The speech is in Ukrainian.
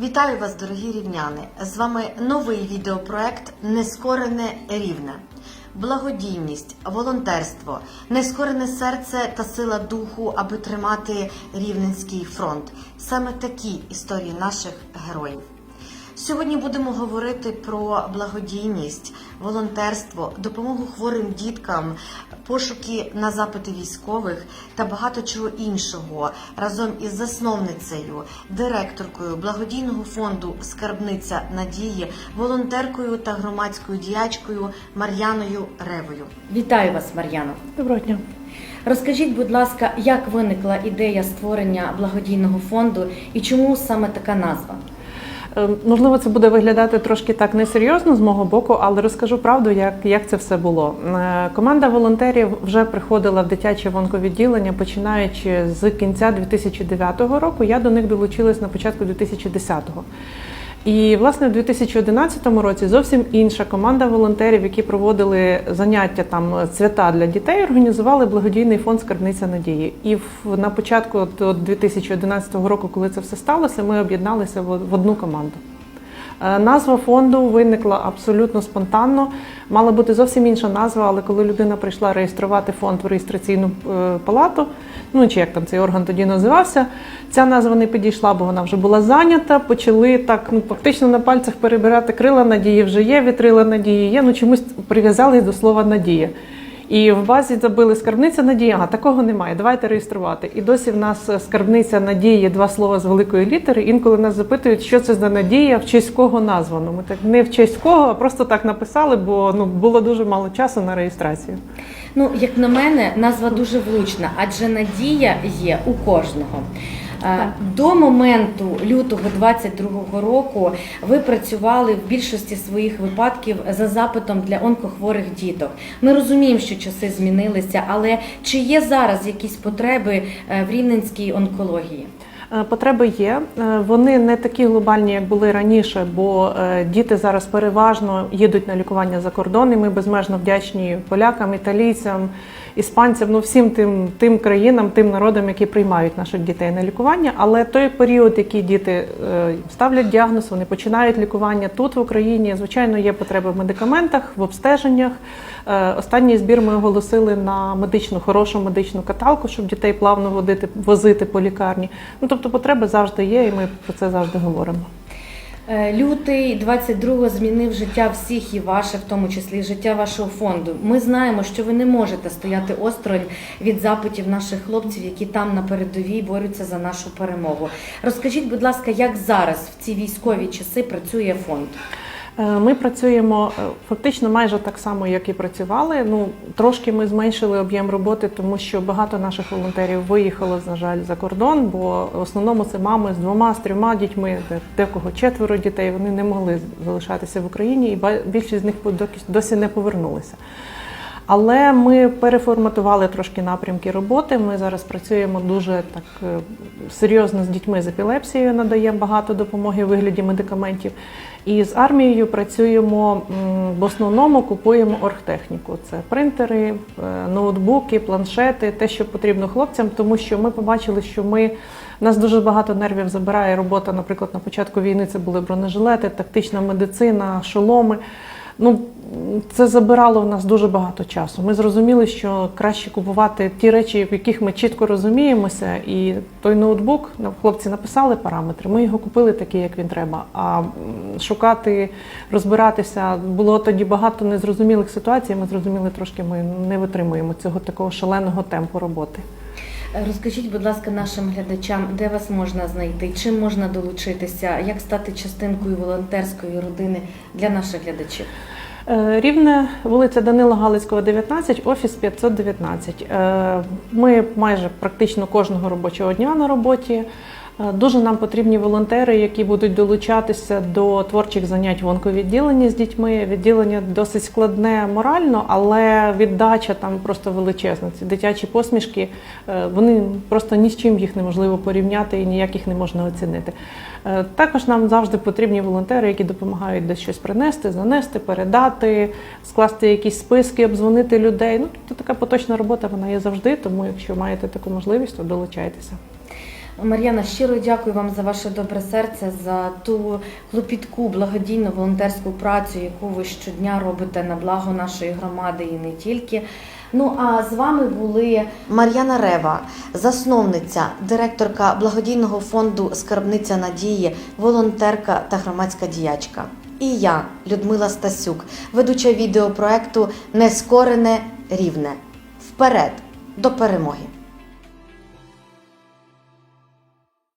Вітаю вас, дорогі рівняни! З вами новий відеопроект Нескорене рівне. Благодійність, волонтерство, нескорене серце та сила духу, аби тримати рівненський фронт. Саме такі історії наших героїв. Сьогодні будемо говорити про благодійність, волонтерство, допомогу хворим діткам, пошуки на запити військових та багато чого іншого разом із засновницею, директоркою благодійного фонду Скарбниця Надії, волонтеркою та громадською діячкою Мар'яною Ревою. Вітаю вас, Мар'яно. Доброго дня. Розкажіть, будь ласка, як виникла ідея створення благодійного фонду і чому саме така назва? Е, Можливо, це буде виглядати трошки так несерйозно з мого боку, але розкажу правду, як, як це все було. Е, Команда волонтерів вже приходила в дитяче вонковідділення, починаючи з кінця 2009 року. Я до них долучилась на початку 2010-го. І власне в 2011 році зовсім інша команда волонтерів, які проводили заняття там свята для дітей, організували благодійний фонд Скарбниця надії. І в на початку до 2011 року, коли це все сталося, ми об'єдналися в одну команду. Е, Назва фонду виникла абсолютно спонтанно. Мала бути зовсім інша назва, але коли людина прийшла реєструвати фонд в реєстраційну е, палату, ну чи як там цей орган тоді називався, ця назва не підійшла, бо вона вже була зайнята. Почали так ну фактично на пальцях перебирати крила надії вже є, вітрила надії є. Ну чомусь прив'язали до слова надія. І в базі забили скарбниця надії. Ага, такого немає. Давайте реєструвати. І досі в нас скарбниця надії два слова з великої літери. Інколи нас запитують, що це за надія, в честь кого названо. Ми так не в честь кого, а просто так написали, бо ну було дуже мало часу на реєстрацію. Ну, як на мене, назва дуже влучна, адже надія є у кожного. Е, До моменту лютого 22-го року ви працювали в більшості своїх випадків за запитом для онкохворих діток. Ми розуміємо, що часи змінилися, але чи є зараз якісь потреби е, в рівненській онкології? Е, Потреби є. Е, Вони не такі глобальні, як були раніше, бо е, діти зараз переважно їдуть на лікування за кордон. І ми безмежно вдячні полякам, італійцям, іспанцям, ну всім тим, тим країнам, тим народам, які приймають наших дітей на лікування. Але той період, який діти е, ставлять діагноз, вони починають лікування тут в Україні. Звичайно, є потреба в медикаментах, в обстеженнях. Е, Останній збір ми оголосили на медичну, хорошу медичну каталку, щоб дітей плавно водити, возити по лікарні. Ну тобто потреби завжди є, і ми про це завжди говоримо. Е, Лютий 22-го змінив життя всіх і ваше, в тому числі життя вашого фонду. Ми знаємо, що ви не можете стояти осторонь від запитів наших хлопців, які там на передовій борються за нашу перемогу. Розкажіть, будь ласка, як зараз в ці військові часи працює фонд? Е, Ми працюємо е, фактично майже так само, як і працювали. Ну трошки ми зменшили об'єм роботи, тому що багато наших волонтерів виїхало, на жаль, за кордон, бо в основному це мами з двома, з трьома дітьми, де де четверо дітей. Вони не могли залишатися в Україні, і більшість з них досі не повернулися. Але ми переформатували трошки напрямки роботи. Ми зараз працюємо дуже так е, серйозно з дітьми з епілепсією, надаємо багато допомоги у вигляді медикаментів. І з армією працюємо в основному купуємо оргтехніку. Це принтери, е, ноутбуки, планшети, те, що потрібно хлопцям, тому що ми побачили, що ми нас дуже багато нервів забирає робота. Наприклад, на початку війни це були бронежилети, тактична медицина, шоломи. Ну, це забирало в нас дуже багато часу. Ми зрозуміли, що краще купувати ті речі, в яких ми чітко розуміємося. І той ноутбук, ну, хлопці написали параметри, ми його купили такий, як він треба. А шукати, розбиратися було тоді багато незрозумілих ситуацій. Ми зрозуміли трошки, ми не витримуємо цього такого шаленого темпу роботи. Е, Розкажіть, будь ласка, нашим глядачам, де вас можна знайти, чим можна долучитися, як стати частинкою волонтерської родини для наших глядачів? Е, Рівне, вулиця Данила Галицького, 19, офіс 519. Е, Ми майже практично кожного робочого дня на роботі. Е, Дуже нам потрібні волонтери, які будуть долучатися до творчих занять в онковідділенні з дітьми. Відділення досить складне морально, але віддача там просто величезна. Ці дитячі посмішки, е, вони просто ні з чим їх неможливо порівняти і ніяк їх не можна оцінити. Е, Також нам завжди потрібні волонтери, які допомагають десь щось принести, занести, передати, скласти якісь списки, обдзвонити людей. Ну тобто така поточна робота вона є завжди. Тому якщо маєте таку можливість, то долучайтеся. Мар'яна, щиро дякую вам за ваше добре серце, за ту клопітку, благодійну волонтерську працю, яку ви щодня робите на благо нашої громади і не тільки. Ну а з вами були Мар'яна Рева, засновниця, директорка благодійного фонду Скарбниця Надії, волонтерка та громадська діячка. І я, Людмила Стасюк, ведуча відеопроекту Нескорене рівне. Вперед до перемоги!